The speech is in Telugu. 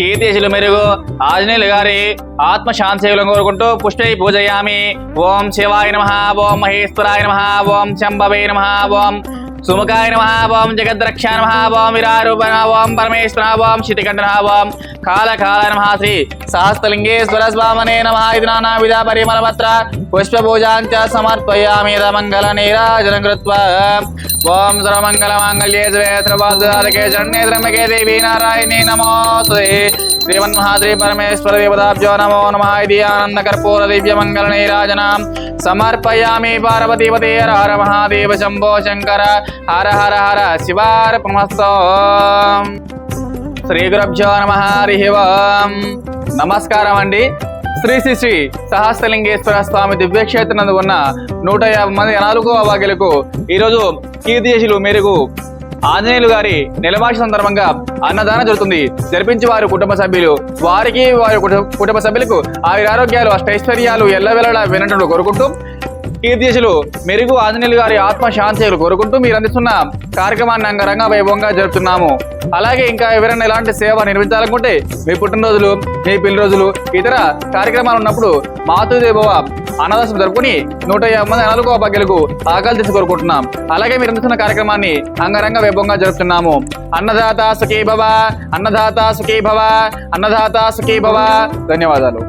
కీర్తిశులు మెరుగు. ఆంజనేయులు గారి ఆత్మ కోరుకుంటూ పుష్పై పూజయామి. ఓం శివాయ నమ ఓం మహేశ్వరాయ నమ ఓం శంభవే నమ ఓం సుముఖాయ నమహాభావం ఓం జగద్రక్ష నమ ఓం విరారూప నమః, ఓం పరమేశ్వర ఓం శితికంఠ ఓం కాళకాల నమ శ్రీ సహస్రలింగేశ్వర స్వామనే నమ ఇది నానా విధ పరిమళపత్ర పుష్పపూజాంచ సమర్పయామి మంగళ నీరాజనం కృత్వా. ఓం సర్వమంగళ మాంగళ్యే శ్రేత్రపాదకే చండే త్రమకే దేవి నారాయణి నమోస్తే శ్రీమన్మహాశ్రీ పరమేశ్వర దేవతాభ్యో నమో నమ ఇది ఆనంద కర్పూర దివ్య మంగళ నీరాజనాం. సమర్పయామి పార్వతీపతే హర హర మహాదేవ శంభో శంకర. హర హర హర శివార్పమస్తో శ్రీ గురభ్యో నమ హరి నమస్కారం అండి. శ్రీ శ్రీ శ్రీ సహస్రలింగేశ్వర స్వామి దివ్యక్షేత్రం నందు ఉన్న నూట యాభై మంది నాలుగో అవాగ్యులకు ఈరోజు కీర్తిశులు మేరకు ఆంజనేయులు గారి నిలవాస సందర్భంగా అన్నదానం జరుగుతుంది. జరిపించి వారి కుటుంబ సభ్యులు వారికి వారి కుటుంబ సభ్యులకు ఆయురారోగ్యాలు అష్టైశ్వర్యాలు ఎల్లవెల్లలా వినటం కోరుకుంటూ కీర్తిశులు మెరుగు ఆంజనేయులు గారి ఆత్మ శాంతిలు కోరుకుంటూ మీరు అందిస్తున్న కార్యక్రమాన్ని అంగరంగ వైభవంగా జరుపుతున్నాము. అలాగే ఇంకా ఎవరైనా ఎలాంటి సేవ నిర్మించాలనుకుంటే మీ పుట్టినరోజులు మీ పెళ్ళి రోజులు ఇతర కార్యక్రమాలు ఉన్నప్పుడు మాతృదేవవ అన్నదాసం జరుపుకుని నూట యాభై మంది నాలుగో అభాగ్యులకు ఆకలి తీసి కోరుకుంటున్నాం. అలాగే మీరు అందిస్తున్న కార్యక్రమాన్ని అంగరంగ వైభవంగా జరుపుతున్నాము. అన్నదాత సుఖీ భవ అన్నదాత సుఖీ భవ అన్నదాత సుఖీ భవ ధన్యవాదాలు.